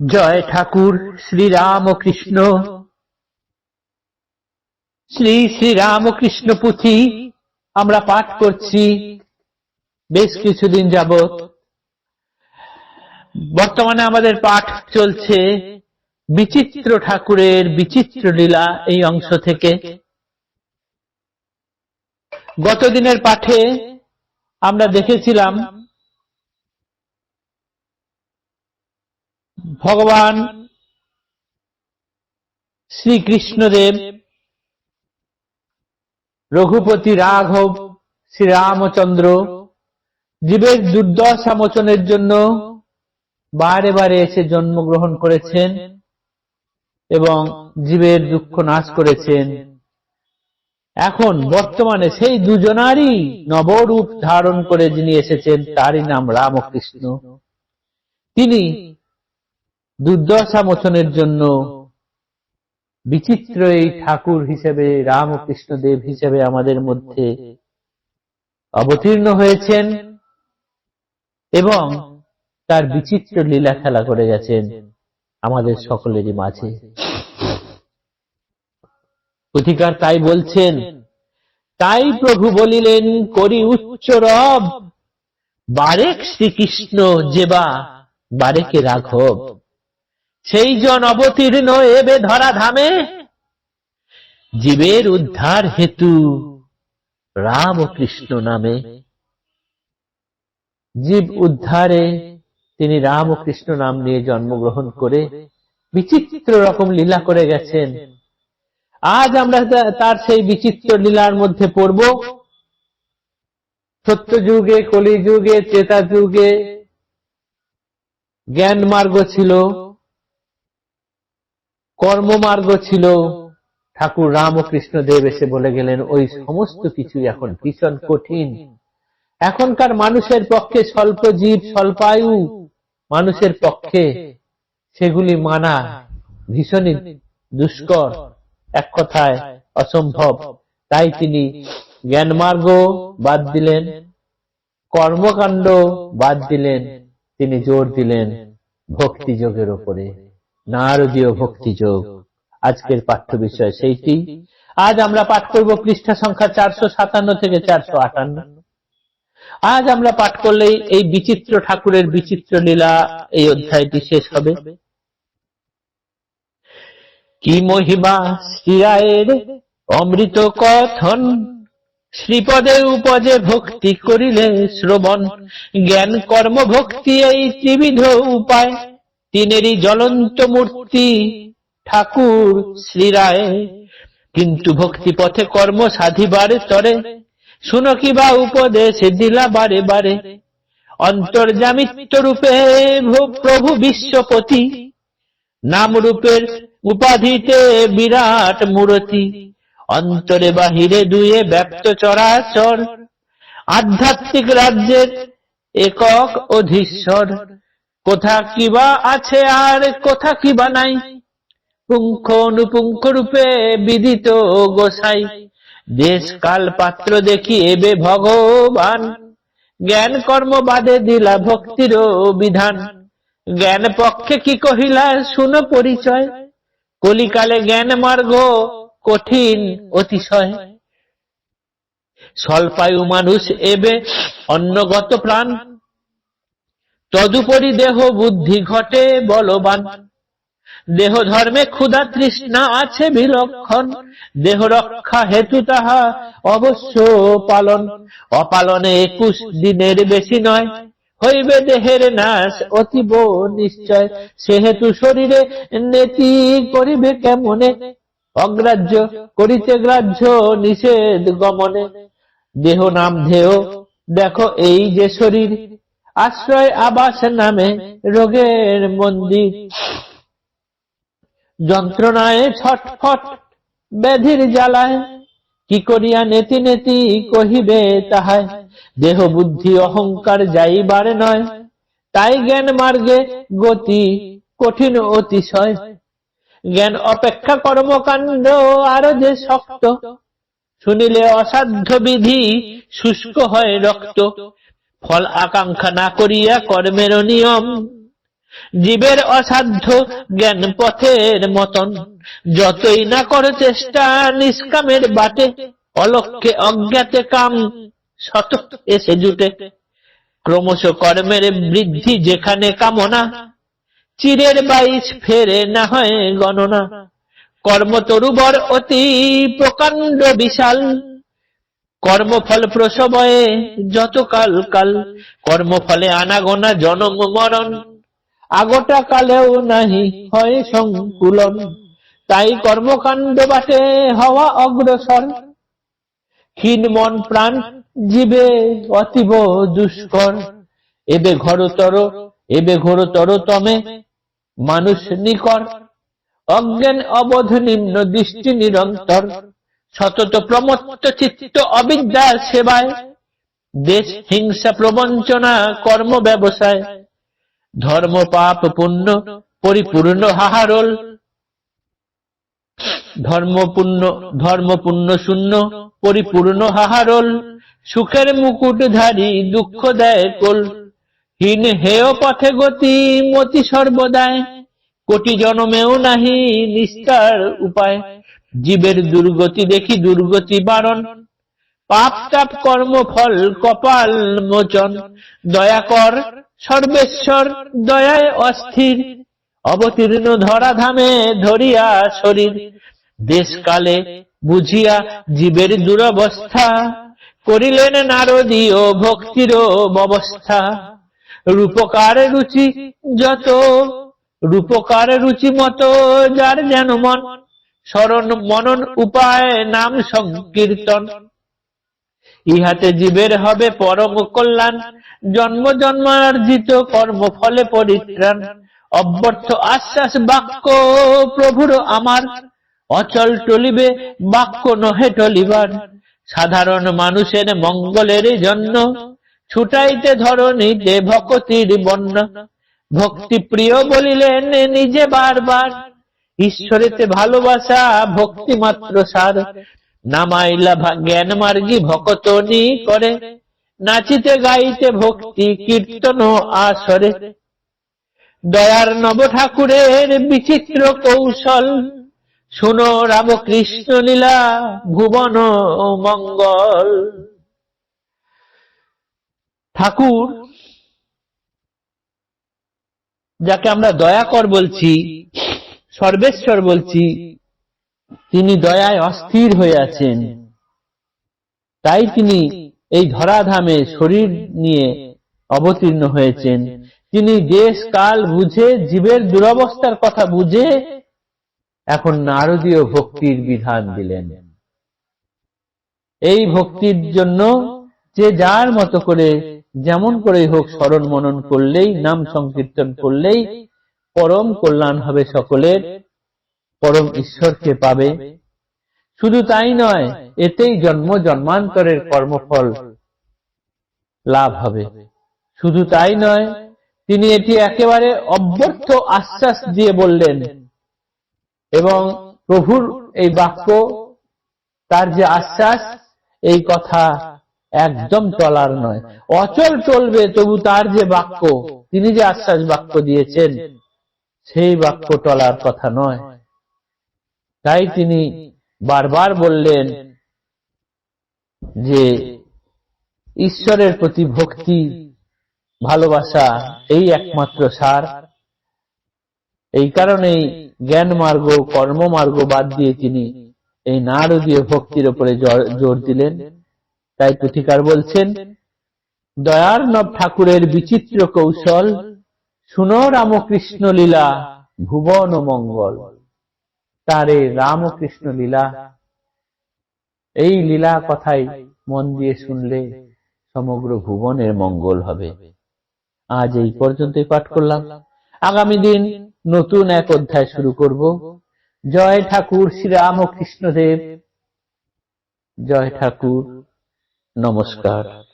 জয় ঠাকুর শ্রীরাম কৃষ্ণ শ্রী শ্রী রামকৃষ্ণ পুঁথি আমরা পাঠ করছি। বেশ কিছুদিন যাবত বর্তমানে আমাদের পাঠ চলছে বিচিত্র ঠাকুরের বিচিত্র লীলা এই অংশ থেকে। গতদিনের পাঠে আমরা দেখেছিলাম ভগবান শ্রীকৃষ্ণদেব, রঘুপতি রাঘব, শ্রীরামচন্দ্র, জীবের দুর্দশা মোচনের জন্য বারে বারে এসে জন্মগ্রহণ করেছেন এবং জীবের দুঃখ নাশ করেছেন। এখন বর্তমানে সেই দুজনারই নবরূপ ধারণ করে যিনি এসেছেন, তারই নাম রামকৃষ্ণ। তিনি দুর্দশা মোচনের জন্য বিচিত্র এই ঠাকুর হিসেবে, রামকৃষ্ণ দেব হিসেবে আমাদের মধ্যে অবতীর্ণ হয়েছেন এবং তার বিচিত্র লীলা খেলা করে গেছেন আমাদের সকলেরই মাঝে। অধিকার তাই বলছেন, তাই প্রভু বলিলেন, করি উচ্চ রব, বারেক শ্রীকৃষ্ণ যেবা বারেকে রাঘব। সেই জন অবতীর্ণ এবে ধরা ধামে জীবের উদ্ধার হেতু রাম কৃষ্ণ নামে। জীব উদ্ধারে তিনি রাম ও কৃষ্ণ নাম নিয়ে জন্মগ্রহণ করে বিচিত্র রকম লীলা করে গেছেন। আজ আমরা তার সেই বিচিত্র লীলার মধ্যে পড়ব। সত্য যুগে কলি যুগে চেতা যুগে জ্ঞান মার্গ ছিল। কর্মমার্গ ছিল। ঠাকুর রামকৃষ্ণ দেব এসে বলে গেলেন, ওই সমস্ত কিছুই এখন ভীষণ কঠিন। এখনকার মানুষের পক্ষে স্বল্প জীব স্বল্পায়ু মানুষের পক্ষে সেগুলি মানা ভীষণই দুষ্কর। এক কথায় অসম্ভব। তাই তিনি জ্ঞানমার্গ বাদ দিলেন, কর্মকাণ্ড বাদ দিলেন, তিনি জোর দিলেন ভক্তিযোগের ওপরে নারদীয় ভক্তিযোগ আজকের পাঠ্য বিষয় সেইটি। আজ আমরা পাঠ করব পৃষ্ঠা সংখ্যা চারশো সাতান্ন থেকে চারশো আটান্ন। আজ আমরা পাঠ করলেই এই বিচিত্র ঠাকুরের বিচিত্র লীলা এই অধ্যায়টি শেষ হবে। কি মহিমা শ্রীরায়ের অমৃত কথন? শ্রীপদে উপজে ভক্তি করিলে শ্রবণ। জ্ঞান কর্ম ভক্তি এই ত্রিবিধ উপায়। তিনেরই জ্বলন্ত মূর্তি ঠাকুর শ্রীরায়। কিন্তু ভক্তি পথে কর্ম সাধিবার তরে শুনো কিবা উপদেশ দিলা বারে বারে। অন্তর্জামিত্ব রূপে প্রভু বিশ্বপতি, নাম রূপের উপাধিতে বিরাট মূরতি। অন্তরে বাহিরে দুয়ে ব্যক্ত চরাচর, আধ্যাত্মিক রাজ্যের একক অধীশ্বর। কোথা কিবা আছে আর কোথা কিবা নাই? পুঙ্খ অনুপুঙ্খ রূপে বিদিত গোসাই। দেশ কাল পাত্র দেখি এবে ভগবান। জ্ঞান কর্ম বাদে দিলা ভক্তির বিধান। জ্ঞান পক্ষে কি কহিলা শুন পরিচয়। কলিকালে জ্ঞান মার্গ কঠিন অতিশয়। স্বল্পায়ু মানুষ এবে অন্নগত প্রাণ। তদুপরি দেহ বুদ্ধি ঘটে বলবান। দেহ ধর্মে ক্ষুধা তৃষ্ণা আছে বিলক্ষণ। দেহ রক্ষা হেতু তাহা অবশ্য পালন। অপালনে একুশ দিনের বেশি নয়। হইবে দেহের নাশ অতীব নিশ্চয়। সেহেতু শরীরে নেতি করিবে কেমনে? অগ্রাহ্য করিতে গ্রাহ্য নিষেধ গমনে। দেহ নাম ধেয়। দেখো এই যে শরীর। আশ্রয় আবাস নামে রোগের মন্দির। যন্ত্রণায় ছটফট ব্যাধির জ্বালায়, কি করিয়া নেতি নেতি কহিবে তাহায়? দেহ বুদ্ধি অহংকার যাইবার নয়, তাই জ্ঞান মার্গে গতি কঠিন অতিশয়। জ্ঞান অপেক্ষা কর্মকাণ্ড আরও যে শক্ত, শুনিলে অসাধ্য বিধি শুষ্ক হয় রক্ত। ফল আকাঙ্ক্ষা না করিয়া কর্মের নিয়ম, জীবের অসাধ্য জ্ঞান পথের মতন। যতই না করে চেষ্টা, নিষ্কামের বাটে, অলক্ষ্যে অজ্ঞাতে কাম শত এসে জুটে। ক্রমশ কর্মের বৃদ্ধি যেখানে কামনা, চিরের বাইশ ফেরে না হয় গণনা। কর্মতরুবর অতি প্রকাণ্ড বিশাল। কর্মফল প্রসবয়ে যত কাল কাল, কর্মফলে আনাগোনা জনম মরণ। আগটা কালেও নাহি হয় সংকুলন, তাই কর্মকাণ্ড বাটে হওয়া অগ্রসর। ক্ষীণ মন প্রাণ জীবে অতীব দুষ্কর। এবে ঘরতর, এবে ঘোরতর তমে মানুষ নিকর। অজ্ঞান অবধ নিম্ন দৃষ্টি নিরন্তর। সতত প্রমত্ত চিত্ত অবিদ্যার সেবায়, দেশ হিংসা প্রবঞ্চনা কর্ম ব্যবসায়, ধর্ম পাপ পুণ্য পরিপূর্ণ হাহারল, ধর্ম পুণ্য ধর্ম পুণ্য শূন্য পরিপূর্ণ হাহারল, সুখের মুকুটধারী দুঃখ দেয় কোল, হীন হেয় পথে গতি মতি সর্বদায়, কোটি জনমেও নাহি নিস্তার উপায়। জীবের দুর্গতি দেখি দুর্গতি বারণ। পাপ তাপ কর্ম ফল কপাল মোচন। দয়া কর সর্বেশ্বর, দয়ায় অস্থির। অবতীর্ণ ধরা ধামে ধরিয়া শরীর। দেশকালে বুঝিয়া জীবের দুরবস্থা। করিলেন নারদীয় ভক্তির অবস্থা। রূপকার রুচি যত, রূপকার রুচি মতো যার যেন মন। স্মরণ মনন উপায় নাম সংকীর্তন। ইহাতে জীবের হবে পরম কল্যাণ, জন্ম জন্মার্জিত কর্ম ফলে পরিত্রাণ। অব্যর্থ আশ্বাস বাক্য প্রভুর আমার, অচল টলিবে বাক্য নহে টলিবার। সাধারণ মানুষের মঙ্গলের জন্য ছুটাইতে ধরণীতে ভকতির বন্যা ভক্তি প্রিয় বলিলেন, নিজে বারবার ঈশ্বরেতে ভালোবাসা, ভক্তি মাত্র সার। নামাইলা জ্ঞান মার্গী ভকতনি করে। নাচিতে গাইতে ভক্তি কীর্তন আসরে। দয়ার নব ঠাকুরের বিচিত্র কৌশল। শুনো রামকৃষ্ণ লীলা, ভুবন মঙ্গল। ঠাকুর, যাকে আমরা দয়াকর বলছি সর্বেশ্বর বলছি, তিনি দয়ায় অস্থির হয়ে আছেন। তাই তিনি এই ধরাধামে শরীর নিয়ে অবতীর্ণ হয়েছেন। তিনি দেশ, কাল বুঝে, জীবের দুরবস্থার কথা বুঝে এখন নারদীয় ভক্তির বিধান দিলেন। এই ভক্তির জন্য যে যার মতো করে, যেমন করে হোক স্মরণ মনন করলেই, নাম সংকীর্তন করলেই পরম কল্যাণ হবে সকলের, পরম ঈশ্বরকে পাবে। শুধু তাই নয়, এতেই জন্ম জন্মান্তরের কর্মফল লাভ হবে। শুধু তাই নয়, তিনি এটি একেবারে অব্যর্থ আশ্বাস দিয়ে বললেন, এবং প্রভুর এই বাক্য, তার যে আশ্বাস, এই কথা একদম চলার নয়। অচল চলবে তবু তার যে বাক্য, তিনি যে আশ্বাস বাক্য দিয়েছেন সেই বাক্য টলার কথা নয়। তাই তিনি বারবার বললেন যে, ঈশ্বরের প্রতি ভক্তি, ভালোবাসা এই একমাত্র সার। এই কারণেই জ্ঞান মার্গ কর্ম মার্গ বাদ দিয়ে তিনি এই নারদীয় ভক্তির উপরে জোর- দিলেন। তাই পুথিকার বলছেন দয়ার নব ঠাকুরের বিচিত্র কৌশল শুনো রামকৃষ্ণ লীলা, ভুবন মঙ্গল। তারে রামকৃষ্ণ লীলা। এই লীলা কথাই মন দিয়ে শুনলে সমগ্র ভুবনের মঙ্গল হবে। আজ এই পর্যন্তই পাঠ করলাম। আগামী দিন নতুন এক অধ্যায় শুরু করব। জয় ঠাকুর শ্রী রামকৃষ্ণদেব জয় ঠাকুর, নমস্কার।